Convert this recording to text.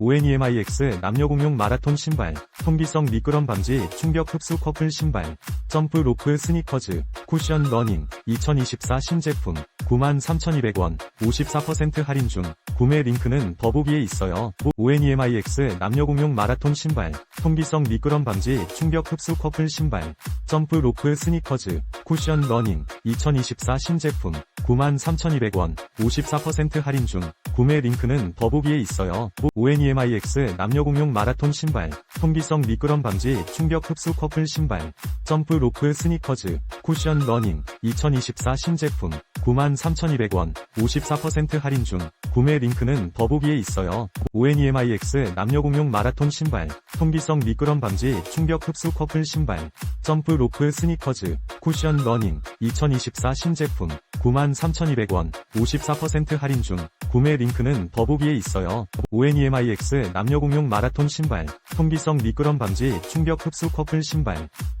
ONEMIX 남녀 공용 마라톤 신발, 통기성 미끄럼 방지 충격 흡수 커플 신발, 점프 로프 스니커즈, 쿠션 러닝, 2024 신제품, 93,200원, 54% 할인 중, 구매 링크는 더보기에 있어요. ONEMIX 남녀 공용 마라톤 신발, 통기성 미끄럼 방지 충격 흡수 커플 신발, 점프 로프 스니커즈, 쿠션 러닝, 2024 신제품, 93,200원, 54% 할인 중, 구매 링크는 더보기에 있어요. ONEMIX 남녀 공용 마라톤 신발, 통기성 미끄럼 방지 충격 흡수 커플 신발, 점프 로프 스니커즈, 쿠션 러닝, 2024 신제품, 93,200원, 54% 할인 중, 구매 링크는 더보기에 있어요. ONEMIX 남녀 공용 마라톤 신발, 통기성 미끄럼 방지 충격 흡수 커플 신발, 점프 로프 스니커즈, 쿠션 러닝, 2024 신제품, 93,200원, 54% 할인 중, 구매 링크는 더보기에 있어요. ONEMIX 남녀 공용 마라톤 신발, 통기성 미끄럼 방지 충격 흡수 커플 신발, 점